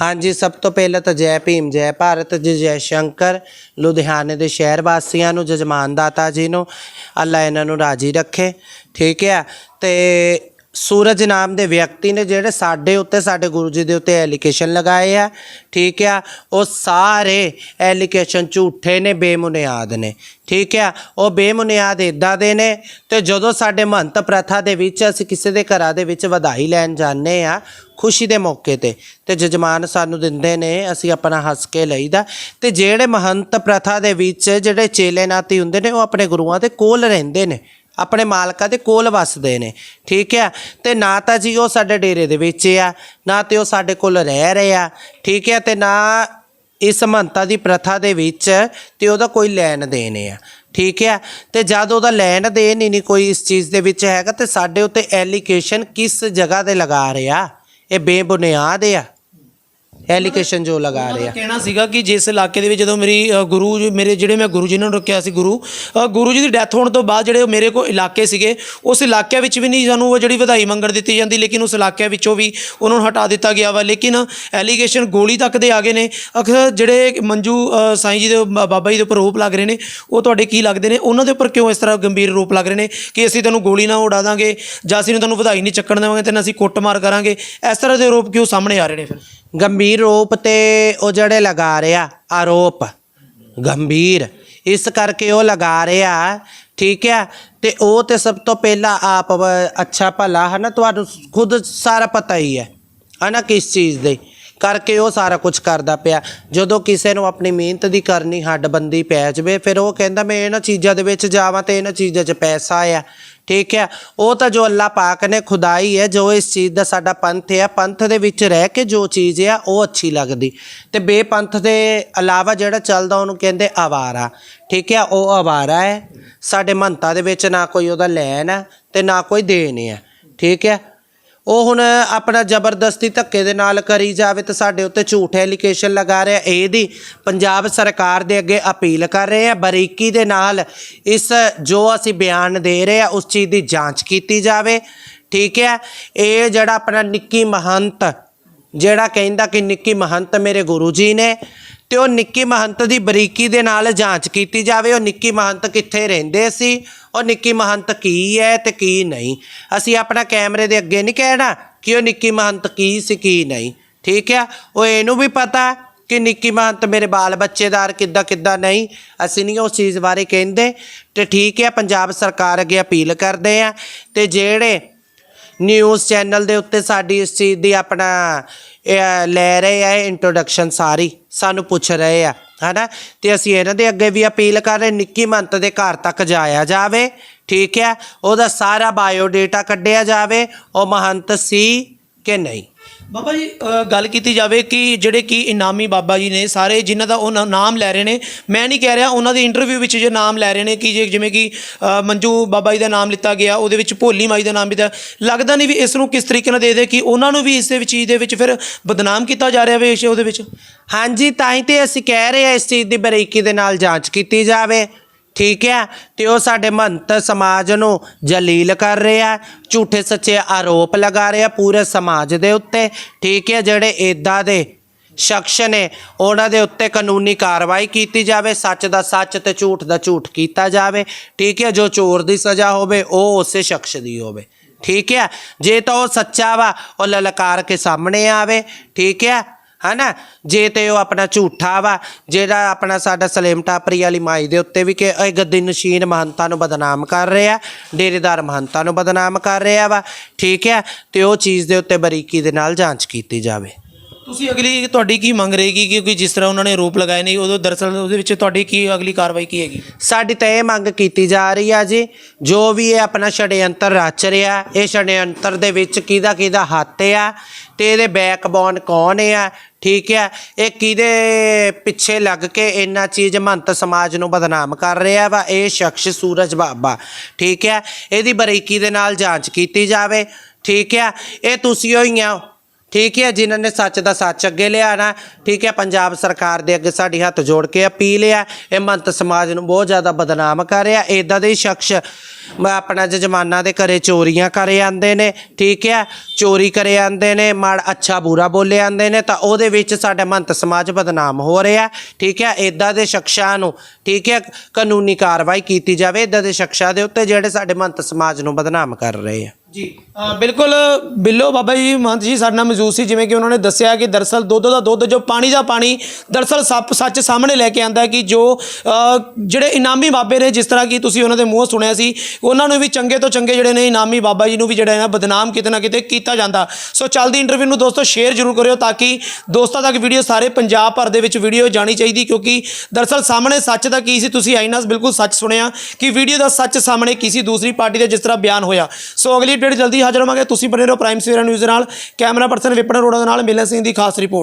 S2: ਹਾਂਜੀ, ਸਭ ਤੋਂ ਪਹਿਲਾਂ ਤਾਂ ਜੈ ਭੀਮ, ਜੈ ਭਾਰਤ, ਜੀ, ਜੈ ਸ਼ੰਕਰ, ਲੁਧਿਆਣੇ ਦੇ ਸ਼ਹਿਰ ਵਾਸੀਆਂ ਨੂੰ ਜਜਮਾਨ ਦਾਤਾ ਜੀ ਨੂੰ, ਅੱਲਾ ਇਹਨਾਂ ਨੂੰ ਰਾਜੀ ਰੱਖੇ। ਠੀਕ ਹੈ ਤੇ ਸੂਰਜ ਨਾਮ ਦੇ ਵਿਅਕਤੀ ਨੇ ਜਿਹੜੇ ਸਾਡੇ ਉੱਤੇ, ਸਾਡੇ ਗੁਰੂ ਜੀ ਦੇ ਉੱਤੇ ਐਲੀਗੇਸ਼ਨ ਲਗਾਏ ਆ, ਠੀਕ ਆ? ਉਹ ਸਾਰੇ ਐਲੀਗੇਸ਼ਨ ਝੂਠੇ ਨੇ ਬੇਬੁਨਿਆਦ ਨੇ, ਠੀਕ ਆ? ਉਹ ਬੇਬੁਨਿਆਦ ਇਦਾਂ ਦੇ ਨੇ ਤੇ ਜਦੋਂ ਸਾਡੇ ਮਹੰਤ ਪ੍ਰਥਾ ਦੇ ਵਿੱਚ ਅਸੀਂ ਕਿਸੇ ਦੇ ਘਰਾਂ ਦੇ ਵਿੱਚ ਵਧਾਈ ਲੈਣ ਜਾਂਦੇ ਆ, ਖੁਸ਼ੀ ਦੇ ਮੌਕੇ ਤੇ ਤੇ ਜਜਮਾਨ ਸਾਨੂੰ ਦਿੰਦੇ ਨੇ, ਅਸੀਂ ਆਪਣਾ ਹੱਸ ਕੇ ਲਈਦਾ। ਤੇ ਜਿਹੜੇ ਮਹੰਤ ਪ੍ਰਥਾ ਦੇ ਵਿੱਚ ਜਿਹੜੇ ਚੇਲੇ ਨਾਤੀ ਹੁੰਦੇ ਨੇ, ਉਹ ਆਪਣੇ ਗੁਰੂਆਂ ਦੇ ਕੋਲ ਰਹਿੰਦੇ ਨੇ। ਆਪਣੇ ਮਾਲਕਾਂ ਦੇ ਕੋਲ ਵਸਦੇ ਨੇ, ਠੀਕ ਹੈ? ਤੇ ਨਾ ਤਾਂ ਜੀ ਉਹ ਸਾਡੇ ਡੇਰੇ ਦੇ ਵਿੱਚ ਆ, ਨਾ ਤੇ ਉਹ ਸਾਡੇ ਕੋਲ ਰਹਿ ਰਹੇ ਆ, ਠੀਕ ਹੈ? ਤੇ ਨਾ ਇਸ ਮੰਤਾ ਦੀ ਪ੍ਰਥਾ ਦੇ ਵਿੱਚ ਤੇ ਉਹਦਾ ਕੋਈ ਲੈਣ ਦੇਣ ਆ, ਠੀਕ ਹੈ? ਤੇ ਜਦ ਉਹਦਾ ਲੈਣ ਦੇਣ ਹੀ ਨਹੀਂ ਕੋਈ ਇਸ ਚੀਜ਼ ਦੇ ਵਿੱਚ ਹੈਗਾ, ਤੇ ਸਾਡੇ ਉੱਤੇ ਐਲੀਗੇਸ਼ਨ ਕਿਸ ਜਗ੍ਹਾ ਤੇ ਲਗਾ ਰਿਹਾ? ਇਹ ਬੇਬੁਨਿਆਦ ਆ। ਐਲੀਗੇਸ਼ਨ ਜੋ ਲਗਾ ਰਿਹਾ
S3: ਦਾ ਕਹਿਣਾ ਸੀਗਾ ਕਿ ਜਿਸ ਇਲਾਕੇ ਦੇ ਵਿੱਚ ਜਦੋਂ ਮੇਰੀ ਅ, ਗੁਰੂ ਜੀ- ਮੇਰੇ ਜਿਹੜੇ ਮੈਂ ਗੁਰੂ ਜੀ ਨੂੰ ਰੱਖਿਆ ਸੀ ਗੁਰੂ ਅ, ਗੁਰੂ ਜੀ ਦੀ ਡੈਥ ਹੋਣ ਤੋਂ ਬਾਅਦ ਜਿਹੜੇ ਮੇਰੇ ਕੋਲ ਇਲਾਕੇ ਸੀਗੇ ਉਸ ਇਲਾਕੇ ਵਿੱਚ ਵੀ ਨਹੀਂ ਸਾਨੂੰ ਉਹ ਜਿਹੜੀ ਵਧਾਈ ਮੰਗਣ ਦਿੱਤੀ ਜਾਂਦੀ ਲੇਕਿਨ ਉਸ ਇਲਾਕੇ ਵਿੱਚੋਂ ਵੀ ਉਹਨਾਂ ਨੂੰ ਹਟਾ ਦਿੱਤਾ ਗਿਆ ਵਾ। ਲੇਕਿਨ ਐਲੀਗੇਸ਼ਨ ਗੋਲੀ ਤੱਕ ਦੇ ਆ ਗਏ ਨੇ। ਅਕਸਰ ਜਿਹੜੇ ਮੰਜੂ ਅ, ਸਾਈਂ ਜੀ ਦੇ ਬਾ- ਬਾਬਾ ਜੀ ਦੇ ਉੱਪਰ ਰੋਪ ਲੱਗ ਰਹੇ ਨੇ ਉਹ ਤੁਹਾਡੇ ਕੀ ਲੱਗਦੇ ਨੇ? ਉਹਨਾਂ ਦੇ ਉੱਪਰ ਕਿਉਂ ਇਸ ਤਰ੍ਹਾਂ ਗੰਭੀਰ ਰੋਪ ਲੱਗ ਰਹੇ ਨੇ ਕਿ ਅਸੀਂ ਤੈਨੂੰ ਗੋਲੀ ਨਾ ਉਡਾ ਦਾਂਗੇ ਜਾਂ ਅਸੀਂ ਤੁਹਾਨੂੰ ਵਧਾਈ ਨਹੀਂ ਚੱਕਣ ਦੇਵਾਂਗੇ ਤੇ ਨਾ ਅਸੀਂ ਕੁੱਟਮਾਰ ਕਰਾਂਗੇ? ਇਸ ਤਰ੍ਹਾਂ ਦੇ ਰੋਪ ਕਿਉਂ ਸਾਹਮਣੇ ਆ ਰਹੇ ਨੇ ਫਿਰ?
S2: ਗੰਭੀਰ ਰੂਪ ਤੇ ਉਹ ਜਿਹੜੇ ਲਗਾ ਰਿਹਾ, ਆਰੋਪ। ਗੰਭੀਰ। ਇਸ ਕਰਕੇ ਉਹ ਲਗਾ ਰਿਹਾ, ਠੀਕ ਹੈ ਤੇ ਉਹ ਤੇ ਸਭ ਤੋਂ ਪਹਿਲਾਂ ਆਪ ਅੱਛਾ ਭਲਾ ਹੈ ਨਾ ਤੁਹਾਨੂੰ ਖੁਦ ਸਾਰਾ ਪਤਾ ਹੀ ਹੈ ਹੈ ਨਾ ਕਿਸ ਚੀਜ਼ ਦੇ ਕਰਕੇ ਉਹ ਸਾਰਾ ਕੁਝ ਕਰਦਾ ਪਿਆ। ਜਦੋਂ ਕਿਸੇ ਨੂੰ ਆਪਣੀ ਮਿਹਨਤ ਦੀ ਕਰਨੀ ਹੱਡਬੰਦੀ ਪੈ ਜਾਵੇ, ਫਿਰ ਉਹ ਕਹਿੰਦਾ, ਮੈਂ ਇਹਨਾਂ ਚੀਜ਼ਾਂ ਦੇ ਵਿੱਚ ਜਾਵਾਂ ਤੇ ਇਹਨਾਂ ਚੀਜ਼ਾਂ 'ਚ ਪੈਸਾ ਆ। ਠੀਕ ਹੈ? ਉਹ ਤਾਂ ਜੋ ਅੱਲਾਹ ਪਾਕ ਨੇ ਖੁਦਾਈ ਹੈ, ਜੋ ਇਸ ਚੀਜ਼ ਦਾ ਸਾਡਾ ਪੰਥ ਹੈ, ਪੰਥ ਦੇ ਵਿੱਚ ਰਹਿ ਕੇ ਜੋ ਚੀਜ਼ ਆ ਉਹ ਅੱਛੀ ਲੱਗਦੀ। ਤੇ ਬੇਪੰਥ ਦੇ ਇਲਾਵਾ ਜਿਹੜਾ ਚੱਲਦਾ, ਉਹਨੂੰ ਕਹਿੰਦੇ ਆਵਾਰਾ। ਠੀਕ ਹੈ? ਉਹ ਆਵਾਰਾ ਹੈ। ਸਾਡੇ ਮੰਤਾ ਦੇ ਵਿੱਚ ਨਾ ਕੋਈ ਉਹਦਾ ਲੈਣ ਹੈ ਤੇ ਨਾ ਕੋਈ ਦੇਣ ਹੈ। ਠੀਕ ਹੈ? ਉਹ ਹੁਣ ਆਪਣਾ ਜ਼ਬਰਦਸਤੀ ਧੱਕੇ ਦੇ ਨਾਲ ਕਰੀ ਜਾਵੇ ਤੇ ਸਾਡੇ ਉੱਤੇ ਝੂਠ ਐਲੀਗੇਸ਼ਨ ਲਗਾ ਰਿਹਾ। ਇਹਦੀ ਪੰਜਾਬ ਸਰਕਾਰ ਦੇ ਅੱਗੇ ਅਪੀਲ ਕਰ ਰਹੇ ਆ। ਬਰੀਕੀ ਦੇ ਨਾਲ ਇਸ ਜੋ ਅਸੀਂ ਬਿਆਨ ਦੇ ਰਹੇ ਆ, ਉਸ ਚੀਜ਼ ਦੀ ਜਾਂਚ ਕੀਤੀ ਜਾਵੇ। ਠੀਕ ਹੈ? ਇਹ ਜਿਹੜਾ ਆਪਣਾ ਨਿੱਕੀ ਮਹੰਤ, ਜਿਹੜਾ ਕਹਿੰਦਾ ਕਿ ਨਿੱਕੀ ਮਹੰਤ ਮੇਰੇ ਗੁਰੂ ਜੀ ਨੇ ਤੇ ਉਹ ਨਿੱਕੀ ਮਹੰਤ ਦੀ ਬਰੀਕੀ ਦੇ ਨਾਲ ਜਾਂਚ ਕੀਤੀ ਜਾਵੇ, ਉਹ ਨਿੱਕੀ ਮਹੰਤ ਕਿੱਥੇ ਰਹਿੰਦੇ ਸੀ, ਉਹ ਨਿੱਕੀ ਮਹੰਤ ਕੀ ਹੈ ਤੇ ਕੀ ਨਹੀਂ। ਅਸੀਂ ਆਪਣਾ ਕੈਮਰੇ ਦੇ ਅੱਗੇ ਨਹੀਂ ਕਹਿਣਾ ਕਿ ਉਹ ਨਿੱਕੀ ਮਹੰਤ ਕੀ ਸੀ, ਕੀ ਨਹੀਂ। ਠੀਕ ਹੈ ਉਹ ਇਹਨੂੰ ਵੀ ਪਤਾ ਕਿ ਨਿੱਕੀ ਮਹੰਤ ਮੇਰੇ ਬਾਲ ਬੱਚੇਦਾਰ ਕਿੱਦਾਂ ਕਿੱਦਾਂ ਨਹੀਂ। ਅਸੀਂ ਨਹੀਂ ਉਸ ਚੀਜ਼ ਬਾਰੇ ਕਹਿੰਦੇ। ਤੇ ਠੀਕ ਹੈ ਪੰਜਾਬ ਸਰਕਾਰ ਅੱਗੇ ਅਪੀਲ ਕਰਦੇ ਆ ਤੇ ਜਿਹੜੇ ਨਿਊਜ਼ ਚੈਨਲ ਦੇ ਉੱਤੇ ਸਾਡੀ ਇਸ ਚੀਜ਼ ਦੀ ਆਪਣਾ ਲੈ ਰਹੇ ਆ ਇੰਟਰੋਡਕਸ਼ਨ ਸਾਰੀ, ਸਾਨੂੰ ਪੁੱਛ ਰਹੇ ਆ, ਹਨਾ? ਤੇ ਅਸੀਂ ਇਹਨਾਂ ਦੇ ਅੱਗੇ ਵੀ ਅਪੀਲ ਕਰ ਰਹੇ, ਨਿੱਕੀ ਮੰਤ ਦੇ ਘਰ ਤੱਕ ਜਾਇਆ ਜਾਵੇ, ਠੀਕ ਹੈ ਉਹਦਾ ਸਾਰਾ ਬਾਇਓ ਡਾਟਾ ਕੱਢਿਆ ਜਾਵੇ, ਉਹ ਮਹੰਤ ਸੀ ਕਿ ਨਹੀਂ?
S3: ਬਾਬਾ ਜੀ ਅ, ਗੱਲ ਕੀਤੀ ਜਾਵੇ ਕਿ ਜਿਹੜੇ ਕਿ ਇਨਾਮੀ ਬਾਬਾ ਜੀ ਨੇ ਸਾਰੇ ਜਿਨ੍ਹਾਂ ਦਾ ਉਹ ਨਾ- ਨਾਮ ਲੈ ਰਹੇ ਨੇ ਮੈਂ ਨਹੀਂ ਕਹਿ ਰਿਹਾ ਉਹਨਾਂ ਦੇ ਇੰਟਰਵਿਊ ਵਿੱਚ ਜੇ ਨਾਮ ਲੈ ਰਹੇ ਨੇ ਕਿ ਜੇ ਜਿਵੇਂ ਕਿ ਅ, ਮੰਜੂ ਬਾਬਾ ਜੀ ਦਾ ਨਾਮ ਲਿੱਤਾ ਗਿਆ ਉਹਦੇ ਵਿੱਚ ਭੋਲੀ ਮਾਈ ਦਾ ਨਾਮ ਵੀ ਤਾਂ ਲੱਗਦਾ ਨਹੀਂ ਵੀ ਇਸ ਨੂੰ ਕਿਸ ਤਰੀਕੇ ਨਾਲ ਦੇ ਦੇ ਕਿ ਉਹਨਾਂ ਨੂੰ ਵੀ ਇਸ ਦੇ ਵਿੱਚ ਚੀਜ਼ ਦੇ ਵਿੱਚ ਫਿਰ ਬਦਨਾਮ ਕੀਤਾ ਜਾ ਰਿਹਾ ਵੇ ਇਸ ਉਹਦੇ ਵਿੱਚ?
S2: ਹਾਂਜੀ ਤਾਂ ਹੀ ਤੇ ਅਸੀਂ ਕਹਿ ਰਹੇ ਹਾਂ ਇਸ ਚੀਜ਼ ਦੀ ਬਰੀਕੀ ਦੇ ਨਾਲ ਜਾਂਚ ਕੀਤੀ ਜਾਵੇ। ਠੀਕ ਹੈ? ਤੇ ਉਹ ਸਾਡੇ ਮਹੰਤ ਸਮਾਜ ਨੂੰ ਜਲੀਲ ਕਰ ਰਿਹਾ ਝੂਠੇ ਸੱਚੇ ਆਰੋਪ ਲਗਾ ਰਿਹਾ ਪੂਰੇ ਸਮਾਜ ਦੇ ਉੱਤੇ। ਠੀਕ ਹੈ, ਜਿਹੜੇ ਇਦਾਂ ਦੇ ਸ਼ਖਸ ਨੇ, ਉਹਨਾਂ ਦੇ ਉੱਤੇ ਕਾਨੂੰਨੀ ਕਾਰਵਾਈ ਕੀਤੀ ਜਾਵੇ, ਸੱਚ ਦਾ ਸੱਚ ਤੇ ਝੂਠ ਦਾ ਝੂਠ ਕੀਤਾ ਜਾਵੇ। ਠੀਕ ਹੈ, ਜੋ ਚੋਰ ਦੀ ਸਜ਼ਾ ਹੋਵੇ, ਉਹ ਉਸੇ ਸ਼ਖਸ ਦੀ ਹੋਵੇ। ਠੀਕ ਹੈ, ਜੇ ਤਾਂ ਉਹ ਸੱਚਾ ਵਾ, ਉਹ ਲਲਕਾਰ ਕੇ ਸਾਹਮਣੇ ਆਵੇ। ਠੀਕ ਹੈ ਹਨਾ? ਜੇ ਤੇ ਉਹ ਆਪਣਾ ਝੂਠਾ ਵਾ, ਜਿਹੜਾ ਆਪਣਾ ਸਾਡਾ ਸਲੇਮ ਟਾਪਰੀ ਵਾਲੀ ਮਾਈ ਦੇ ਉੱਤੇ ਵੀ ਕਿ ਇਹ ਗੱਦੀ ਨਸ਼ੀਨ ਮਹੰਤਾਂ ਨੂੰ ਬਦਨਾਮ ਕਰ ਰਿਹਾ, ਡੇਰੇਦਾਰ ਮਹੰਤਾਂ ਨੂੰ ਬਦਨਾਮ ਕਰ ਰਿਹਾ ਵਾ, ਠੀਕ ਹੈ ਤੇ ਉਹ ਚੀਜ਼ ਦੇ ਉੱਤੇ ਬਰੀਕੀ ਦੇ ਨਾਲ ਜਾਂਚ ਕੀਤੀ ਜਾਵੇ।
S3: ਤੁਸੀਂ ਅਗਲੀ ਤੁਹਾਡੀ ਕੀ ਮੰਗ ਰਹੇਗੀ ਕਿਉਂਕਿ ਜਿਸ ਤਰ੍ਹਾਂ ਉਹਨਾਂ ਨੇ ਆਰੋਪ ਲਗਾਏ ਨੇ, ਉਦੋਂ ਦਰਅਸਲ ਉਹਦੇ ਵਿੱਚ ਤੁਹਾਡੀ ਕੀ ਅਗਲੀ ਕਾਰਵਾਈ ਕੀ ਹੈਗੀ?
S2: ਸਾਡੀ ਤਾਂ ਇਹ ਮੰਗ ਕੀਤੀ ਜਾ ਰਹੀ ਆ ਜੀ, ਜੋ ਵੀ ਇਹ ਆਪਣਾ ਛੜਯੰਤਰ ਰਚ ਰਿਹਾ, ਇਹ ਛੜਯੰਤਰ ਦੇ ਵਿੱਚ ਕਿਹਦਾ ਕਿਹਦਾ ਹੱਥ ਆ ਤੇ ਇਹਦੇ ਬੈਕਬੋਨ ਕੌਣ ਆ, ਠੀਕ ਹੈ ਇਹ ਕਿਹਦੇ ਪਿੱਛੇ ਲੱਗ ਕੇ ਇੰਨਾ ਚੀਜ਼ ਮਹੰਤ ਸਮਾਜ ਨੂੰ ਬਦਨਾਮ ਕਰ ਰਿਹਾ ਵਾ? ਇਹ ਸ਼ਖਸ ਸੂਰਜ ਬਾਬਾ, ਠੀਕ ਹੈ ਇਹਦੀ ਬਰੀਕੀ ਦੇ ਨਾਲ ਜਾਂਚ ਕੀਤੀ ਜਾਵੇ, ਠੀਕ ਹੈ ਇਹ ਤੁਸੀਂ ਹੋਈਆਂ ਠੀਕ ਹੈ, ਜਿਨ੍ਹਾਂ ਨੇ ਸੱਚ ਦਾ ਸੱਚ ਅੱਗੇ ਲਿਆਣਾ, ਠੀਕ ਹੈ, ਪੰਜਾਬ ਸਰਕਾਰ ਦੇ ਅੱਗੇ ਸਾਡੀ ਹੱਥ ਜੋੜ ਕੇ ਅਪੀਲ ਹੈ, ਇਹ ਮੰਤ ਸਮਾਜ ਨੂੰ ਬਹੁਤ ਜ਼ਿਆਦਾ ਬਦਨਾਮ ਕਰ ਰਿਹਾ ਇਦਾਂ ਦੇ ਸ਼ਖਸ ਆਪਣਾ ਜਜ਼ਮਾਨਾ ਦੇ ਘਰੇ ਚੋਰੀਆਂ ਕਰੇ ਆਂਦੇ ਨੇ, ਠੀਕ ਹੈ, ਚੋਰੀ ਕਰੇ ਆਂਦੇ ਨੇ, ਮਾੜ ਅੱਛਾ ਬੁਰਾ ਬੋਲੇ ਆਂਦੇ ਨੇ, ਤਾਂ ਉਹਦੇ ਵਿੱਚ ਸਾਡਾ ਮੰਤ ਸਮਾਜ ਬਦਨਾਮ ਹੋ ਰਿਹਾ, ਠੀਕ ਹੈ ਇਦਾਂ ਦੇ ਸ਼ਖਸਾਂ ਨੂੰ, ਠੀਕ ਹੈ, ਕਾਨੂੰਨੀ ਕਾਰਵਾਈ ਕੀਤੀ ਜਾਵੇ ਇਦਾਂ ਦੇ ਸ਼ਖਸਾਂ ਦੇ ਉੱਤੇ ਜਿਹੜੇ ਸਾਡੇ ਮੰਤ ਸਮਾਜ ਨੂੰ ਬਦਨਾਮ ਕਰ ਰਹੇ ਆ।
S3: ਜੀ ਬਿਲਕੁਲ, ਬਿੱਲੋ ਬਾਬਾ ਜੀ, ਮਹੰਤ ਜੀ ਸਾਡੇ ਨਾਲ ਮੌਜੂਦ ਸੀ, ਜਿਵੇਂ ਕਿ ਉਹਨਾਂ ਨੇ ਦੱਸਿਆ ਕਿ ਦਰਸਲ ਦੁੱਧ ਦਾ ਦੁੱਧ, ਜੋ ਪਾਣੀ ਦਾ ਪਾਣੀ, ਦਰਸਲ ਸੱਪ ਸੱਚ ਸਾਹਮਣੇ ਲੈ ਕੇ ਆਂਦਾ ਕਿ ਜੋ ਜਿਹੜੇ ਇਨਾਮੀ ਬਾਬੇ ਨੇ, ਜਿਸ ਤਰ੍ਹਾਂ ਕਿ ਤੁਸੀਂ ਉਹਨਾਂ ਦੇ ਮੂੰਹ ਸੁਣਿਆ ਸੀ, ਉਹਨਾਂ ਨੂੰ ਵੀ ਚੰਗੇ ਤੋਂ ਚੰਗੇ ਜਿਹੜੇ ਨੇ ਇਨਾਮੀ ਬਾਬਾ ਜੀ ਨੂੰ ਵੀ ਜਿਹੜਾ ਨਾ ਬਦਨਾਮ ਕਿਤੇ ਨਾ ਕਿਤੇ ਕੀਤਾ ਜਾਂਦਾ। ਸੋ ਚੱਲਦੀ ਇੰਟਰਵਿਊ ਨੂੰ ਦੋਸਤੋ ਸ਼ੇਅਰ ਜ਼ਰੂਰ ਕਰਿਓ ਤਾਂ ਕਿ ਦੋਸਤਾਂ ਤੱਕ ਵੀਡੀਓ ਸਾਰੇ ਪੰਜਾਬ ਭਰ ਦੇ ਵਿੱਚ ਵੀਡੀਓ ਜਾਣੀ ਚਾਹੀਦੀ, ਕਿਉਂਕਿ ਦਰਸਲ ਸਾਹਮਣੇ ਸੱਚ ਦਾ ਕੀ ਸੀ, ਤੁਸੀਂ ਆਈਨਾਸ ਬਿਲਕੁਲ ਸੱਚ ਸੁਣਿਆ ਕਿ ਵੀਡੀਓ ਦਾ ਸੱਚ ਸਾਹਮਣੇ ਕੀ ਸੀ, ਦੂਸਰੀ ਪਾਰਟੀ ਦਾ ਜਿਸ ਤਰ੍ਹਾਂ ਬਿਆਨ ਹੋਇਆ। ਸੋ ਅਗਲੀ ਅਪਡੇਟ ਜਲਦੀ ਹਾਜ਼ਰ ਹੋਵਾਂਗੇ। ਤੁਸੀਂ ਬਣੇ ਰਹੋ ਪ੍ਰਾਈਮ ਸਵੇਰਾ ਨਿਊਜ਼ ਦੇ ਨਾਲ। ਕੈਮਰਾ ਪਰਸਨ ਵਿਪਨ ਅਰੋੜਾ ਦੇ ਨਾਲ ਮਿਲਨ ਸਿੰਘ ਦੀ ਖਾਸ ਰਿਪੋਰਟ